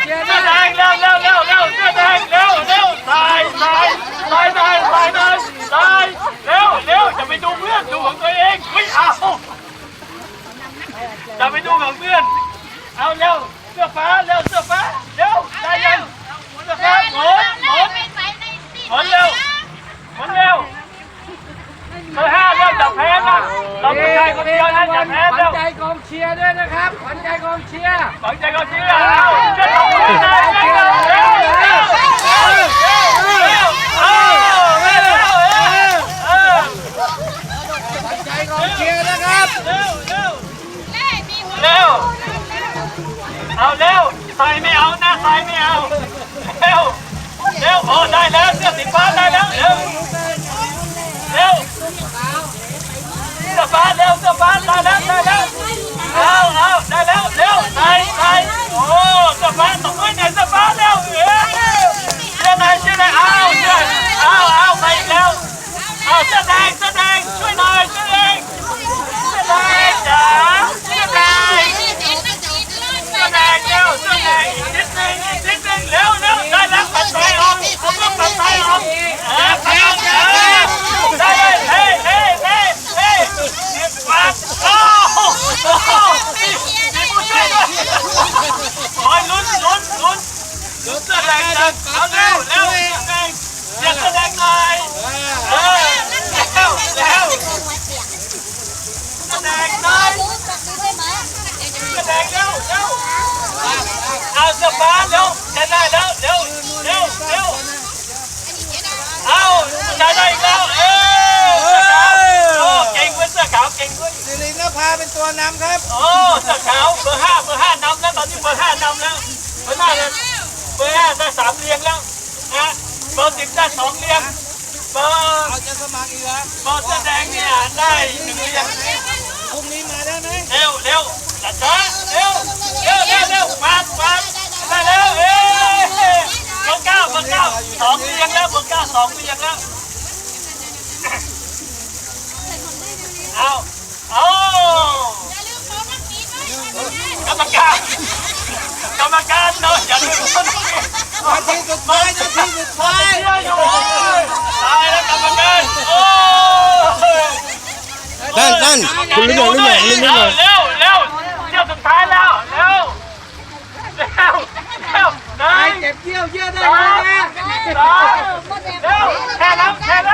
เชียร์เสื้อแดงเร็วเร็วเร็วเร็วเสื้อแดงเร็วเร็วสายสายสายสายสายสายสายเร็วเร็วจะไปดูเพื่อนดูของตัวเองไม่เอาจะไปดูของเพื่อนเอาเร็วเสื้อฟ้าเร็วเสื้อฟ้าเร็วได้ยังเสื้อฟ้าหมุนหมุนหมุนเร็วหมุนเร็วเบอร์ห้าเร็วจับแพ้นะเราเป็นชายคนเดียวนะจับแพ้ขวัญใจกองเชียร์ด้วยนะครับขวัญใจกองเชียร์ฝังใจก็เชื่อเอาจะต้องเร็วเร็วเร็วเร็วเร็วเร็วเร็วเอาเร็วเร็วเออ ขวัญใจกองเชียร์นะครับ เร็วเร็วเร็ว เอาเร็วใส่ไม่เอานะใส่ไม่เอา เร็ว เร็วโอ้ได้แล้วเสื้อสีฟ้าได้แล้ว เร็ว เร็ว เสื้อฟ้าเร็วเสื้อฟ้าได้แล้วได้แล้วเอาเอาได้แล้วเร็วใส่ใส่โอ้เสื้อฟ้าตกด้วยเนี่ยเสื้อฟ้าเร็วเอ้ยเสื้อไหนเสื้อไหนเอาเสื้อเอาเอาไปอีกแล้วเอาเสื้อแดงเสื้อแดงช่วยหน่อยเสื้อแดงเสื้อแดงจ๋าเสื้อแดงเสื้อแดงเร็วเสื้อแดงอีกนิดนึงอีกนิดนึงเร็วเร็วได้แล้วปัดไฟออกผมต้องปัดไฟออกเออปัดออกเออได้เลยเฮ้เฮ้เฮ้เฮ้ปัดโอ้โหโอ้โหมีมีผู้ช่วยด้วยโอ้ยลุ้นลุ้นลุ้น ลุ้นเสื้อแดงจังเอาเร็วเร็วเสื้อแดงเรียกเสื้อแดงหน่อยเออเร็วเร็วเสื้อแดงหน่อยเสื้อแดงเร็วเร็วเอาเสื้อฟ้าเร็วจะได้แล้วเร็วเร็วเร็วเอาผู้ชายได้แล้วเออเสื้อขาวโอ้เก่งเว้ยเสื้อขาวเก่งเว้ยสิรินภาเป็นตัวนำครับโอ้เสื้อขาวเบอร์ห้าเบอร์ห้านำแล้วตอนนี้เบอร์ห้านำแล้วเบอร์ห้าเลย เบอร์ห้าได้สามเรียงแล้วนะเบอร์สิบได้สองเรียงเบอร์เอาจะสมัครอีกเหรอเบอร์เสื้อแดงเนี่ยได้หนึ่งเรียงพรุ่งนี้มาได้ไหมเร็วเร็วจัดจ้าเร็วเร็วเร็วเร็วมามาได้แล้วเอ้ยเบอร์เก้าเบอร์เก้าสองเรียงแล้วเบอร์เก้าสองเรียงแล้วเอาเอากรรมการกรรมการเนาะอย่าลืมคนนี้นาทีสุดท้ายนาทีสุดท้ายเชื่ออยู่ตายแล้วกรรมการโอ้ยนั่นนั่นคุณลุ้นหน่อยลุ้นหน่อยลุ้นหน่อยเร็วเร็วเที่ยวสุดท้ายแล้วเร็วเร็วเร็วหใครนึ่งเจ็บเยี่ยวเยี่ยวได้สอไหมงนะสามเร็วแค่แล้วแค่แล้วเร็ว